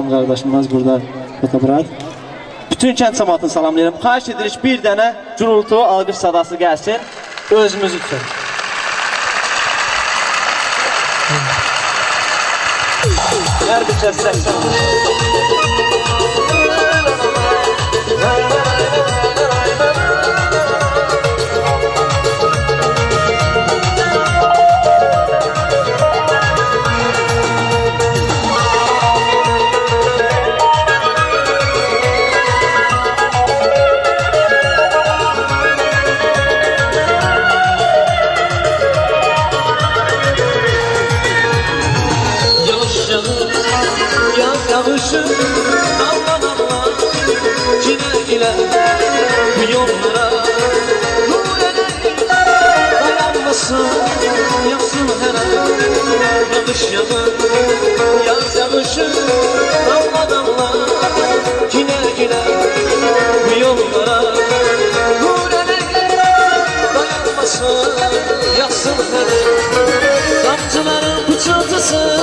Ilham kardeşimiz burada fotoğraf. Bütün kent samatını salamlayalım. Xahiş edirik bir dənə gürültü, alqış sadası gəlsin özümüz için. Her bir kez Yağış yağır, yaz yağışı Damla damla, cile cile Bu yollara Nur dayanmasın Yaksın her. Damcıların pıçıltısı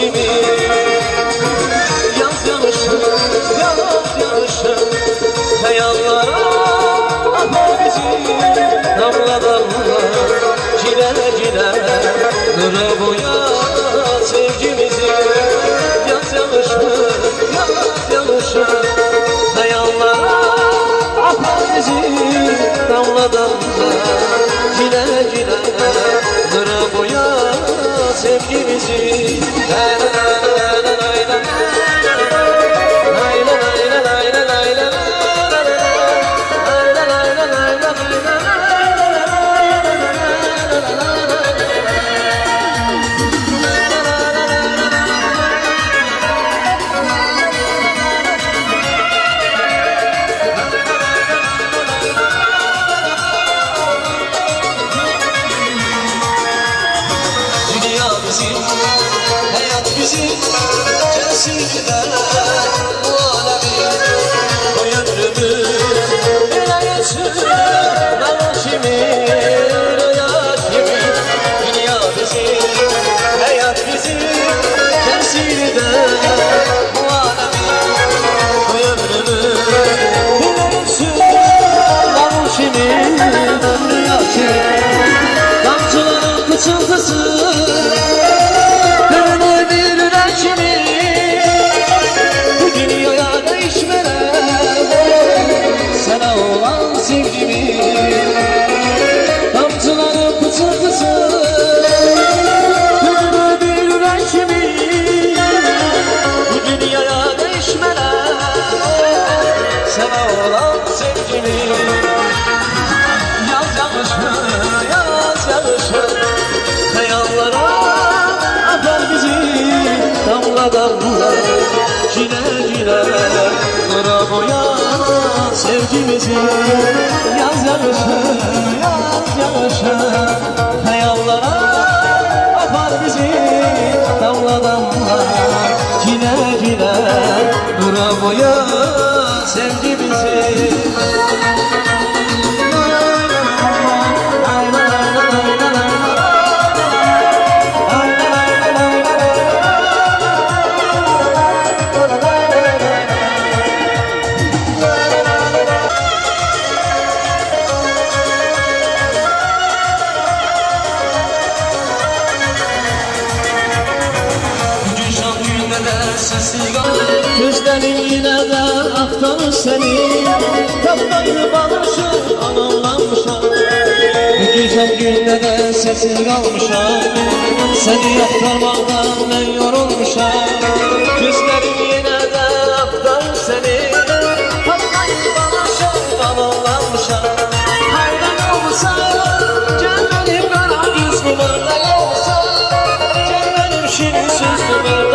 kimi sevgimizi. Na, na, na. bizi Hayat bizi Tersiden Bu alemi. Bu ömrümü Bir ay için Ben Hayat bizi Tersiden Bu alemi. Bu ömrümü Bir ay için Damcıların kıçıltısı Damla, cile cile Nura boya sevgimizi Yaz yağışı, yaz yağışı Hayallara atar bizi Damla damla, cile cile Nura boya sevgimizi sigan yine de aktamış seni. Kaptaydı barışın anamlanmışam Güzel günde de sessiz kalmışam Seni aktarmaktan ben yorulmuşam Gözlerin yine de aktamış seni. Kaptaydı barışın anamlanmışam Hayran olsa gel benim kara yüzlüme Hayran olsa benim şirin sözlüme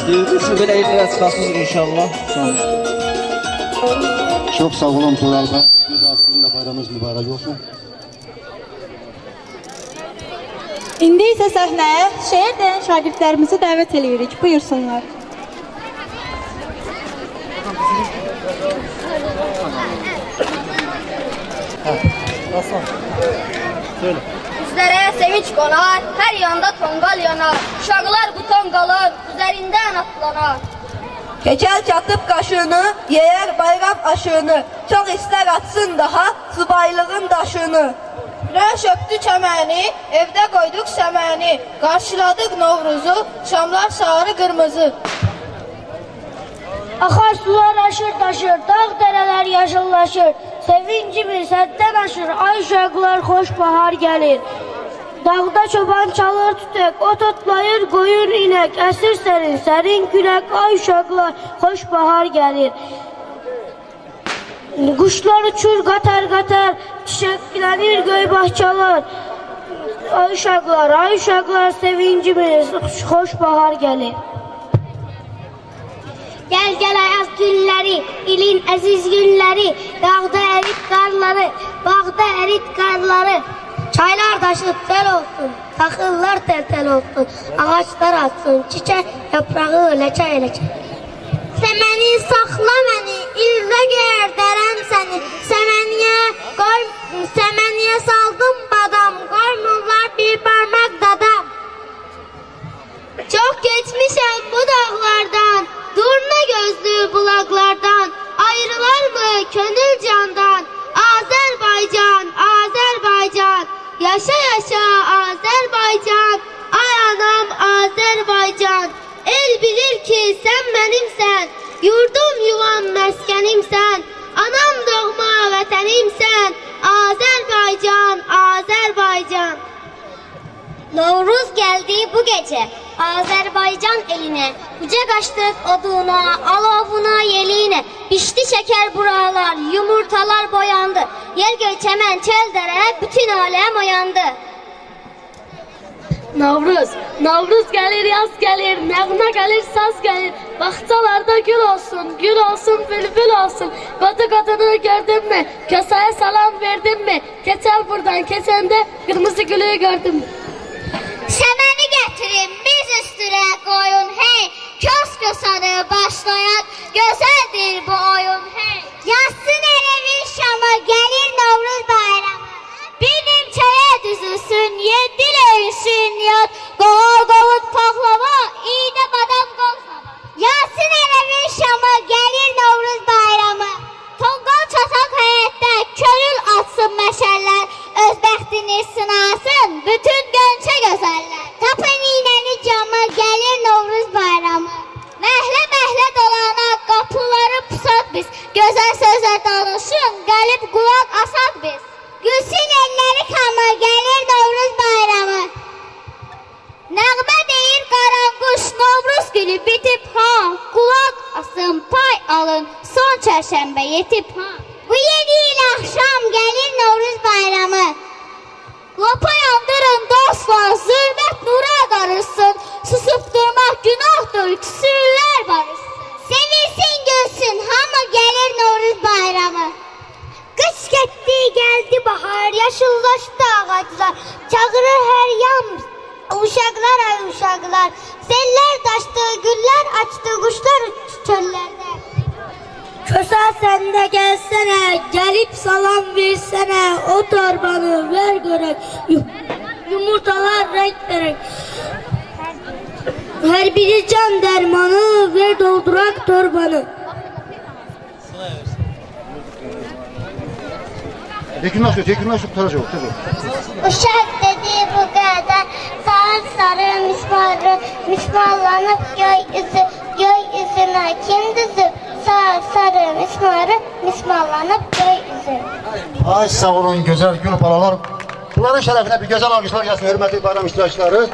Siz belə yerlərə çıxasınız inşallah. Çok sağ olun Tural daha sizin de bayramınız mübarek olsun. İndi isə səhnəyə şeir deyən şagirdlərimizi dəvət edirik. Buyursunlar. Üzlərə sevinç qonar, hər yanda tonqal yanar. Uşaqlar bu tonqalın üzərindən atlanar. Keçəl çatıb qaşını, yeyər bayram aşığını, çox istər atsın daha subaylığın daşını. Rəş öpdü çəməni, evdə qoyduq səməni. Qarşıladıq Novruzu, şamlar sarı qırmızı. Axar sular aşır daşır, dağ dərələr yaşıllaşır. Sevincimiz həddən aşır, ay uşaqlar xoş bahar gəlir. Dağda çoban çalır tütək, ot otlayır qoyun inək, əsir sərin, sərin külək, ay uşaqlar xoş bahar gəlir. Quşlar uçur qatar qatar, çiçəklənir göy bahçalar. Ay uşaqlar, ay uşaqlar sevincimiz, xoş bahar gəlir. Gəl gəl ayaz günləri, ilin əziz günləri, dağda ərit qarları, bağda ərit qarları. Çaylar taşı tel olsun, takıllar tel tel olsun, ağaçlar atsın, çiçek yaprağı leçe leçe. Semeni sakla beni, ildə gerdərəm səni, semeniyə qoy, semeniyə saldım badam, qoymurlar bir parmaq dadam. Çox geçmişəm bu dağlardan, durna gözlü bulaqlardan, ayrılar mı könül candan? Yaşa yaşa Azərbaycan, ay anam Azərbaycan. El bilir ki sən mənimsən, yurdum yuvam məskənimsən, anam doğma vətənimsən, Azərbaycan, Azərbaycan. Novruz geldi bu gece Azerbaycan eline Kucak açtık oduna, alovuna, yeliğine Pişti şeker buralar, yumurtalar boyandı Yer göy çemen çel dere, bütün alem uyandı Navruz, Navruz gelir, yaz gelir, nəğmə gelir, saz gelir. Bağçalarda gül olsun, gül olsun, bülbül olsun. Qadı qadını gördün mü? Kösaya salam verdin mi? Keçər buradan, keçəndə qırmızı gülü gördün mü? Səməni gətirin biz üstünə qoyun hey! Kös kösanı başlayan gözəldir bu oyun hey! Yazsın ərəvin şamı gəlir Novruz bayramı. Bir nimçəyə düzülsün yeddi öyünsün yad Qovur qovut paxlava iynə badam qolsava Yazsın ərəvin şamı gəlir Novruz bayramı. Tonqal çataq həyətdə könül atsın məşəllər Öz bəxtini sınasın bütün gönçə gözəllər Tapın iynəni camı gəlir Novruz bayramı. Məhlə məhlə dolana qapıları pusat biz. Gözəl sözlə danışın gəlib qulaq asaq biz. Gülsün elləri kamı gəlir Novruz bayramı. Nəğmə deyir qaranquş Novruz günü bitib ha Qulaq asın pay alın. Son çərşənbə yetib ha kurbanı. Yakınlaşıyor, yakınlaşıyor, kurtaracak, kurtaracak. Uşak dediği bu kadar sağır sarı mismarlı, mismarlanıp gökyüzü, gökyüzüne gündüzü. Sağır sarı mismarı, mismarlanıp gökyüzü. Ay sağ olun güzel gül paralar. Bunların şərəfinə bir gözəl alqışlar gəlsin, hörmətli bayram iştirakçıları.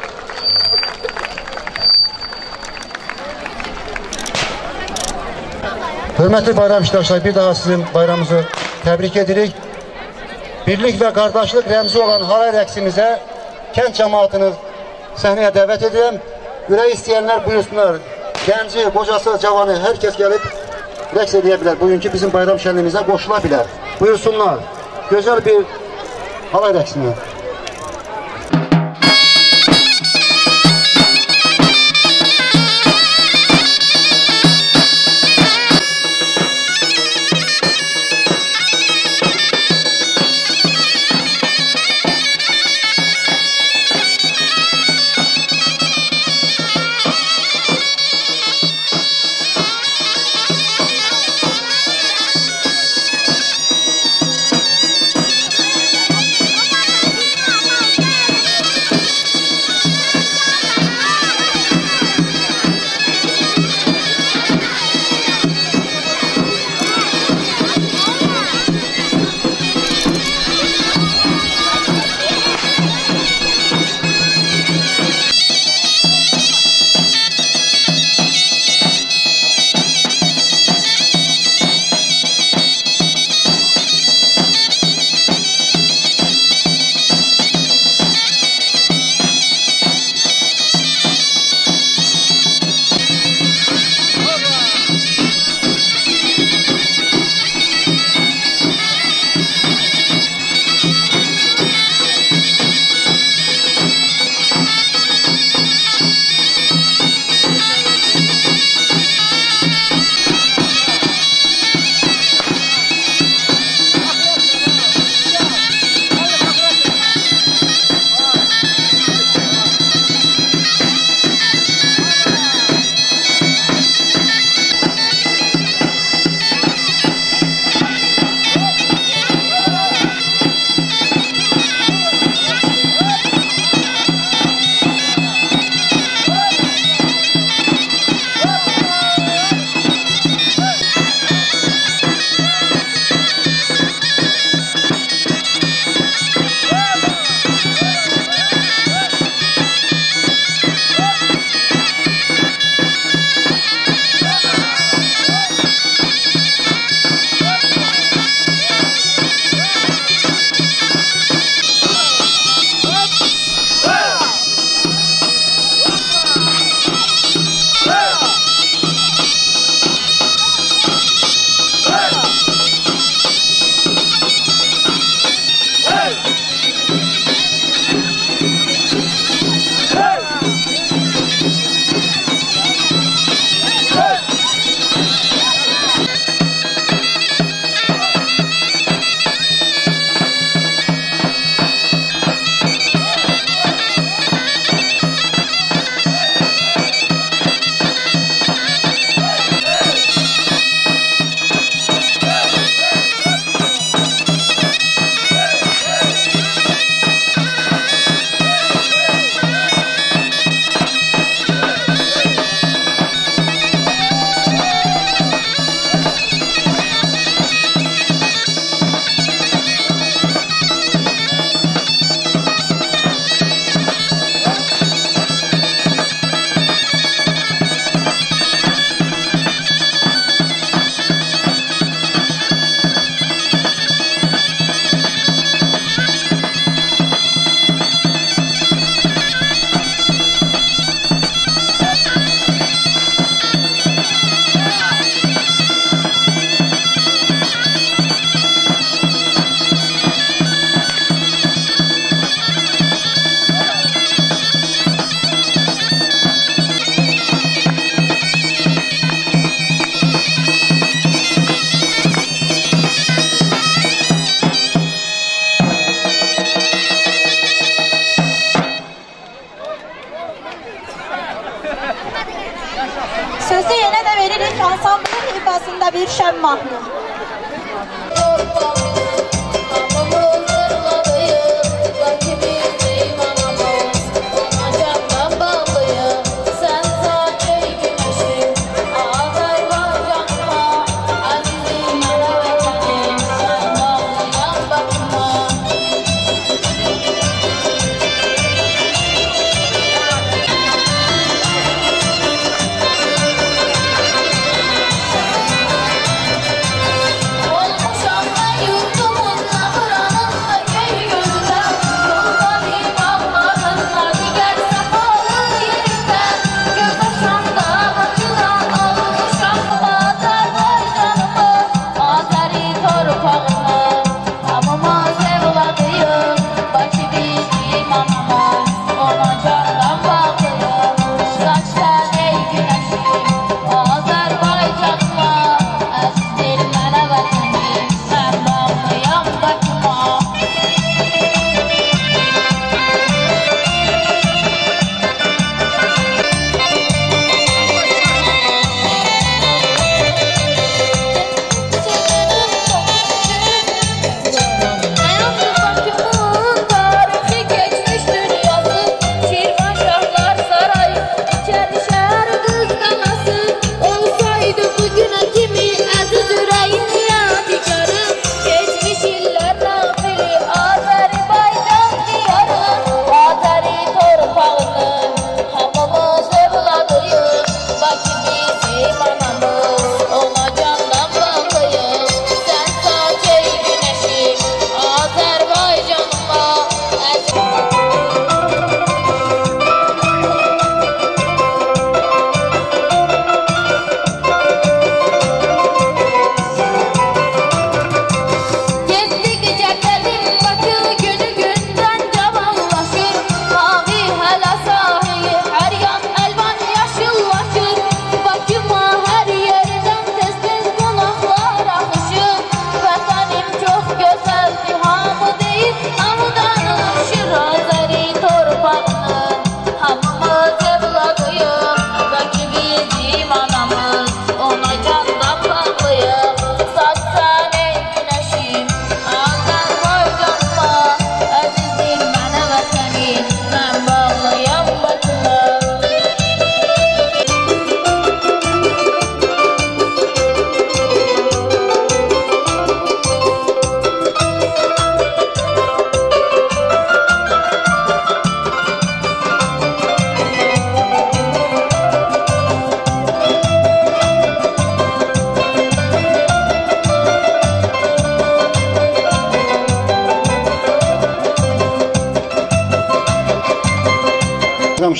Hürmetli bayramdaşlar bir daha sizin bayramınızı tebrik edirik. Birlik ve kardeşlik remzi olan haray reksimize kent cemaatini sahneye davet edelim. Yüreği isteyenler buyursunlar. Genci, kocası, cavanı herkes gelip reks edebilir. Bugünkü bizim bayram şenliğimize koşulabilir. Buyursunlar. Güzel bir halay reksine.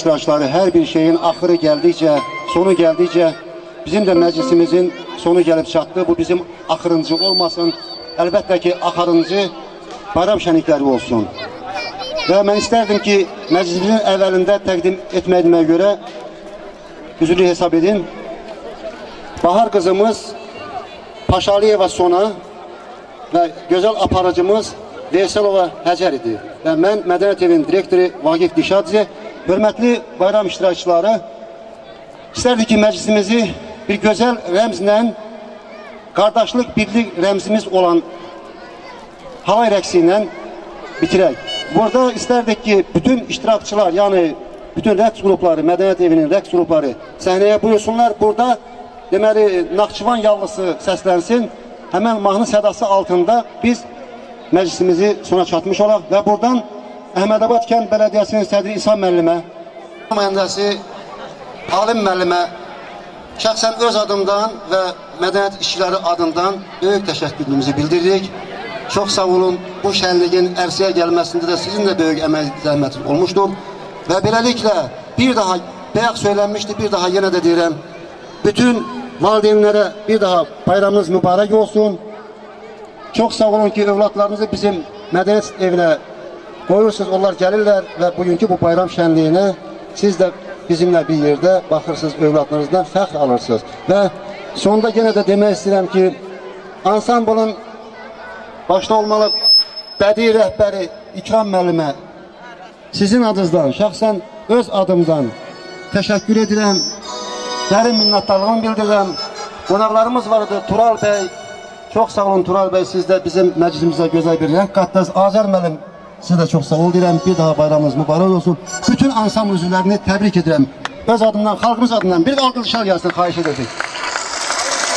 İştirakçıları her bir şeyin axırı gəldikcə, sonu gəldikcə bizim də məclisimizin sonu gəlib çatdı. Bu bizim axırıncı olmasın. Əlbəttə ki, axırıncı bayram şənlikləri olsun. Və mən istərdim ki, məclisimizin əvvəlində təqdim etmədiyimə görə üzrlü hesab edin. Bahar qızımız Paşaliyeva Sona və gözəl aparıcımız Veyselova Həcər idi. Və mən Mədəniyyət evinin direktoru Vaqif Dişadze, hörmətli bayram iştirakçıları, istərdik ki, məclisimizi bir gözəl rəmzlə, qardaşlıq, birlik rəmzimiz olan halay rəqsi ilə bitirək. Burada istərdik ki, bütün iştirakçılar, yəni bütün rəqs qrupları, Mədəniyyət evinin rəqs qrupları səhnəyə buyursunlar. Burada deməli Naxçıvan yallısı səslənsin. Həmən mahnı sədası altında biz məclisimizi sona çatmış olaq və buradan Əhmədabad kənd bələdiyyəsinin sədri İsa müəllimə, nümayəndəsi Alim müəllimə şəxsən öz adımdan və mədəniyyət işçiləri adından böyük təşəkkürümüzü bildiririk. Çox sağ olun. Bu şənliyin ərsəyə gəlməsində də sizin də böyük əmək zəhmətiniz olmuşdur. Və beləliklə bir daha bayaq söylənmişdi, bir daha yenə də deyirəm. Bütün valideynlərə bir daha bayramınız mübarək olsun. Çox sağ olun ki, övladlarınızı bizim mədəniyyət evinə qoyursunuz, onlar gəlirlər və bugünkü bu bayram şənliyini siz də bizimlə bir yerdə baxırsınız, övladlarınızdan fəxr alırsınız. Və sonda yenə də demək istəyirəm ki, ansamblın başda olmalı bədii rəhbəri İkram müəllimə sizin adınızdan, şəxsən öz adımdan təşəkkür edirəm, dərin minnətdarlığımı bildirirəm. Qonaqlarımız var idi, Tural bəy, Çox sağ olun Tural bəy, siz də bizim məclisimizə gözəl bir rəng qatdınız. Azər müəllim, sizə də çox sağ ol deyirəm. Bir daha bayramınız mübarək olsun. Bütün ansambl üzvlərini təbrik edirəm. Öz adımdan, xalqımız adından bir alqışlar gəlsin, xahiş edirdik.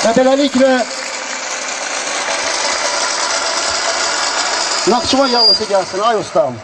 Və beləliklə Naxçıvan yallısı gəlsin, ay ustam.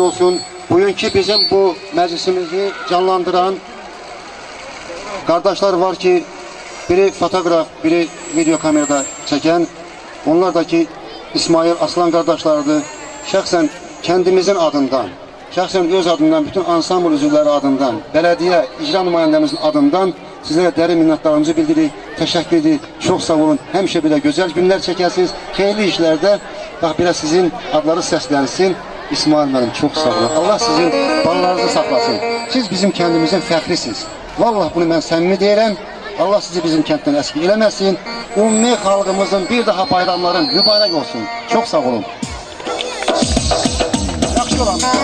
Mübarək olsun. bugünkü bizim bu məclisimizi canlandıran qardaşlar var ki, biri fotoqraf, biri video kamerada çəkən. Onlar da ki, İsmail Aslan qardaşlardır. Şəxsən kəndimizin adından, şəxsən öz adından, bütün ansambl üzvləri adından, bələdiyyə, icra nümayəndəmizin adından sizlərə dərin minnətdarımızı bildiririk. Təşəkkür edirik. Çox sağ olun. Həmişə belə gözəl günlər çəkəsiniz. Xeyirli işlərdə bax belə sizin adları səslənsin. İsmail müəllim çox sağ olun. Allah sizin ballarınızı saxlasın. Siz bizim kəndimizin fəxrisiniz. Vallahi bunu mən səmimi deyirəm. Allah sizi bizim kənddən əski eləməsin. Ümumi xalqımızın bir daha bayramların mübarək olsun. Çox sağ olun. Yaxşı olan.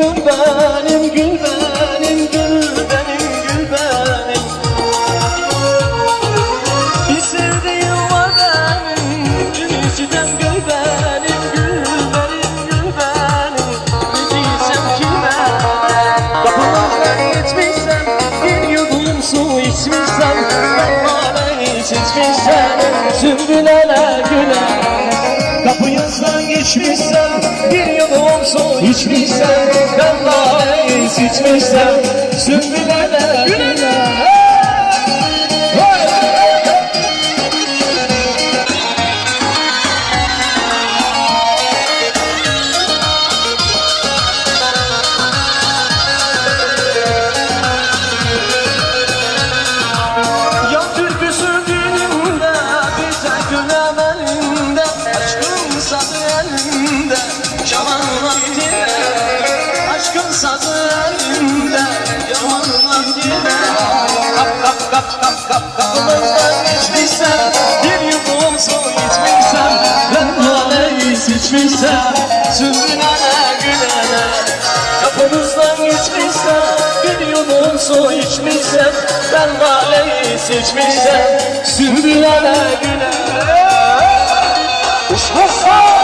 Gül benim Gül benim Gül benim Gül benim. Bir sevdiğim var benim Geçten gül benim Gül benim Gül benim. Ne diysem kime Kapılardan geçmişsem Bir yudum su içmişsem Allah'a hiç içmişsem Sümbülele güle Kapıyızdan geçmişsem içmişler Sümbülene Kap kap kap kap kap. Kapımızdan geçmişsem Bir yudum su içmişsem Ben haleyi seçmişsem Sümbülene gülene. Geçmişsem Bir yudum su içmişsem Ben haleyi seçmişsem Sümbülene gülene. Uçmuşsam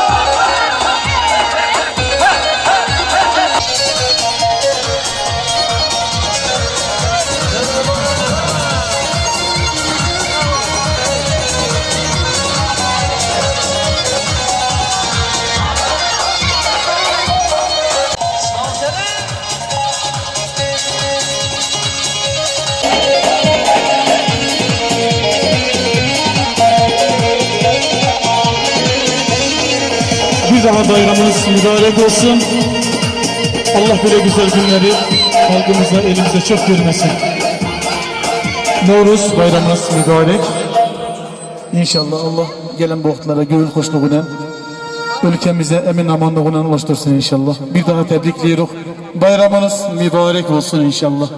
Daha bayramınız mübarek olsun. Allah böyle güzel günleri halkımıza, elimize çok görmesin. Novruz bayramınız mübarek. İnşallah Allah gelen bu vaxtlara gönül xoşluğuna, ülkemize emin amanlığına ulaştırsın inşallah. Bir daha tebrikliyoruz. Bayramınız mübarek olsun inşallah.